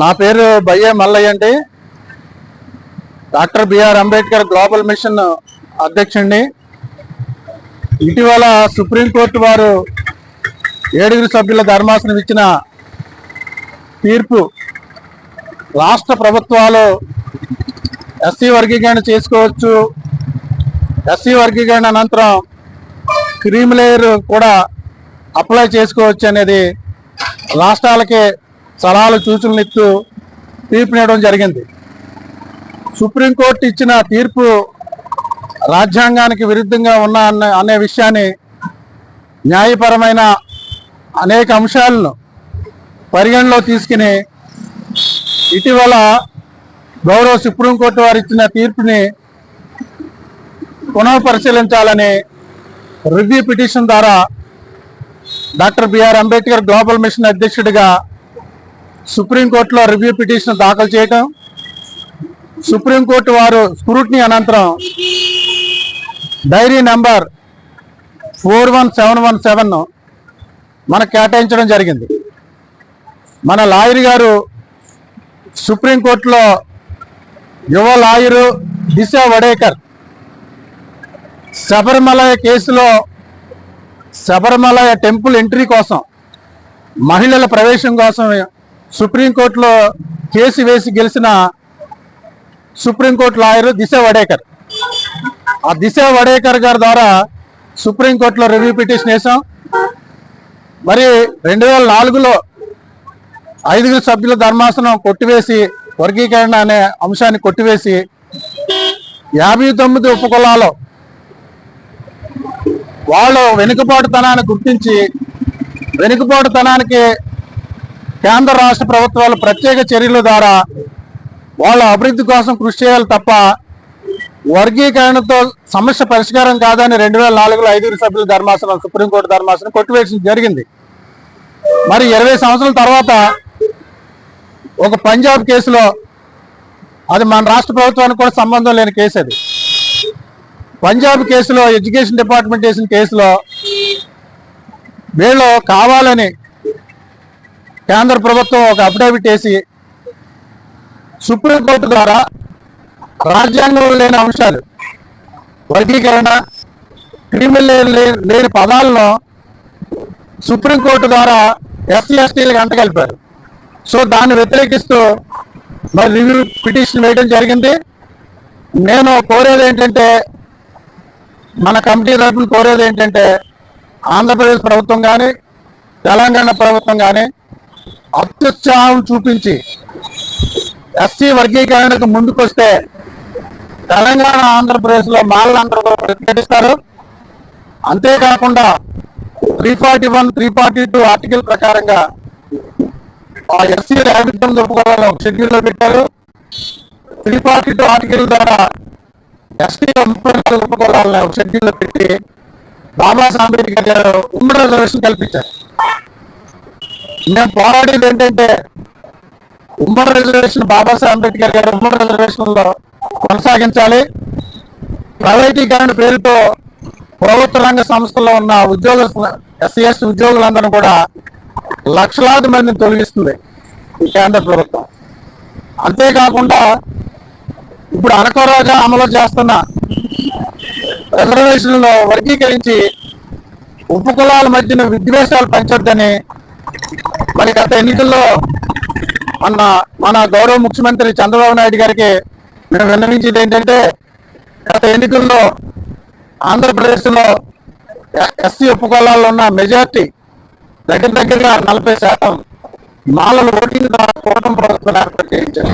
నా పేరు బయ్యే మల్లయ్య అండి. Doctor B R Ambedkar global mission అధ్యక్షుడిని. ఇటీవల సుప్రీంకోర్టు వారు ఏడుగురు సభ్యుల ధర్మాసనం ఇచ్చిన తీర్పు రాష్ట్ర ప్రభుత్వాలు ఎస్సీ వర్గీకరణ చేసుకోవచ్చు. ఎస్సీ వర్గీకరణ అనంతరం క్రీమ్ లేయర్ కూడా అప్లై చేసుకోవచ్చు అనేది రాష్ట్రాలకే సలహాలు సూచనలు ఇస్తూ తీర్పునివ్వడం జరిగింది. సుప్రీంకోర్టు ఇచ్చిన తీర్పు రాజ్యాంగానికి విరుద్ధంగా ఉన్న అన్న అనే విషయాన్ని న్యాయపరమైన అనేక అంశాలను పరిగణలో తీసుకుని ఇటీవల గౌరవ సుప్రీంకోర్టు వారు ఇచ్చిన తీర్పుని పునః పరిశీలించాలని రివ్యూ పిటిషన్ ద్వారా doctor B R Ambedkar global mission అధ్యక్షుడిగా సుప్రీంకోర్టులో రివ్యూ పిటిషన్ దాఖలు చేయటం సుప్రీంకోర్టు వారు స్క్రూటినీ అనంతరం diary number four one seven one seven మనకు కేటాయించడం జరిగింది. మన లాయర్ గారు సుప్రీంకోర్టులో యువ లాయరు దిశ వడేకర్ శబరిమల కేసులో శబరిమల టెంపుల్ ఎంట్రీ కోసం మహిళల ప్రవేశం కోసం సుప్రీంకోర్టులో కేసు వేసి గెలిచిన సుప్రీంకోర్టు లాయర్ దిశ వడేకర్. ఆ దిశ వడేకర్ గారి ద్వారా సుప్రీంకోర్టులో రివ్యూ పిటిషన్ వేసాం మరి రెండు వేల నాలుగులో ఐదుగురు సభ్యుల ధర్మాసనం కొట్టివేసి వర్గీకరణ అనే అంశాన్ని కొట్టివేసి యాభై తొమ్మిది ఉపకులాలు వాళ్ళు వెనుకబాటుతనాన్ని గుర్తించి వెనుకబాటుతనానికి కేంద్ర రాష్ట్ర ప్రభుత్వాలు ప్రత్యేక చర్యల ద్వారా వాళ్ళ అభివృద్ధి కోసం కృషి చేయాలి తప్ప వర్గీకరణతో సమస్య పరిష్కారం కాదని రెండు వేల నాలుగులో ఐదుగురు సభ్యుల ధర్మాసనం సుప్రీంకోర్టు ధర్మాసనం కొట్టివేయడం జరిగింది. మరి ఇరవై సంవత్సరాల తర్వాత ఒక పంజాబ్ కేసులో అది మన రాష్ట్ర ప్రభుత్వానికి కూడా సంబంధం లేని కేసు అది. పంజాబ్ కేసులో ఎడ్యుకేషన్ డిపార్ట్మెంట్ వేసిన కేసులో వీళ్ళు కావాలని కేంద్ర ప్రభుత్వం ఒక అఫిడవిట్ వేసి సుప్రీంకోర్టు ద్వారా రాజ్యాంగంలో లేని అంశాలు వర్గీకరణ క్రిమినల్ లేని- లేని పదాలను సుప్రీంకోర్టు ద్వారా ఎస్సీ ఎస్టీలకు అంటగలిపారు. సో దాన్ని వ్యతిరేకిస్తూ మరి రివ్యూ పిటిషన్ వేయడం జరిగింది. నేను కోరేది ఏంటంటే మన కమిటీ తరఫున కోరేది ఏంటంటే ఆంధ్రప్రదేశ్ ప్రభుత్వం కానీ తెలంగాణ ప్రభుత్వం కానీ అత్యుత్సాహం చూపించి ఎస్సీ వర్గీకరణకు ముందుకొస్తే తెలంగాణ ఆంధ్రప్రదేశ్లో మాలందరూ ప్రతిఘటిస్తారు అంతేకాకుండా three forty one three forty two article ప్రకారంగా ఆ ఎస్సీ యాభై తొమ్మిది ఒక షెడ్యూల్లో పెట్టారు. త్రీ ఫార్టీ టూ ఆర్టికల్ ద్వారా ఎస్టీ ముప్పై నాలుగు ఒక షెడ్యూల్లో పెట్టి బాబాసాహెబ్ అంబేద్కర్ గారు ఉమ్మడి రిజర్వేషన్ కల్పించారు. మేము పోరాడేది ఏంటంటే ఉమ్మడి రిజర్వేషన్ బాబాసాహెబ్ అంబేద్కర్ గారు ఉమ్మడి రిజర్వేషన్లో కొనసాగించాలి. ప్రైవేటీకరణ పేరుతో ప్రభుత్వ రంగ సంస్థల్లో ఉన్న ఉద్యోగ ఎస్సీ ఎస్టీ ఉద్యోగులందరూ కూడా లక్షలాది మందిని తొలగిస్తుంది ఈ కేంద్ర ప్రభుత్వం. అంతేకాకుండా ఇప్పుడు అనకరోజా అమలు చేస్తున్న రిజర్వేషన్లో వర్గీకరించి ఉపకులాల మధ్యన విద్వేషాలు పెంచొద్దని మరి గత ఎన్నికల్లో మన మన గౌరవ ముఖ్యమంత్రి చంద్రబాబు నాయుడు గారికి మేము విన్నవించేది ఏంటంటే గత ఎన్నికల్లో ఆంధ్రప్రదేశ్లో ఎస్సీ ఉపకులాల్లో ఉన్న మెజార్టీ దగ్గర దగ్గరగా నలభై శాతం మాలలు ఓటింగ్ ద్వారా కూటమి ప్రభుత్వం ఏర్పాటు చేయించారు.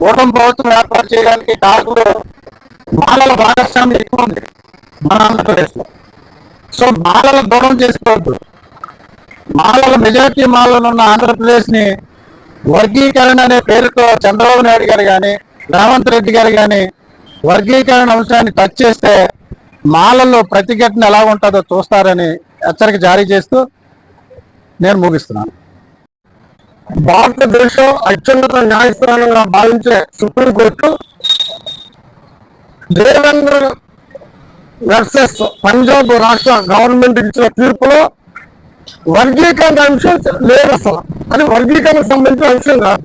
కూటమి ప్రభుత్వం ఏర్పాటు చేయడానికి కాకులు మాలల భాగస్వామ్యం ఎక్కువ ఉంది మన ఆంధ్రప్రదేశ్లో. సో మాలల దూరం చేసి మాలల మెజార్టీ మాలలో ఉన్న ఆంధ్రప్రదేశ్ని వర్గీకరణ అనే పేరుతో చంద్రబాబు నాయుడు గారు కానీ రేవంత్ రెడ్డి గారు కానీ వర్గీకరణ అంశాన్ని టచ్ చేస్తే మాలల్లో ప్రతిఘటన ఎలా ఉంటుందో చూస్తారని హెచ్చరిక జారీ చేస్తూ నేను ముగిస్తున్నాను. భారతదేశం అత్యున్నత న్యాయస్థానంగా భావించే సుప్రీంకోర్టు దేవేంద్ర వర్సెస్ పంజాబ్ రాష్ట్ర గవర్నమెంట్ ఇచ్చిన తీర్పులో వర్గీకరణ అంశం లేదు అసలు. అది వర్గీకరణకు సంబంధించిన అంశం కాదు.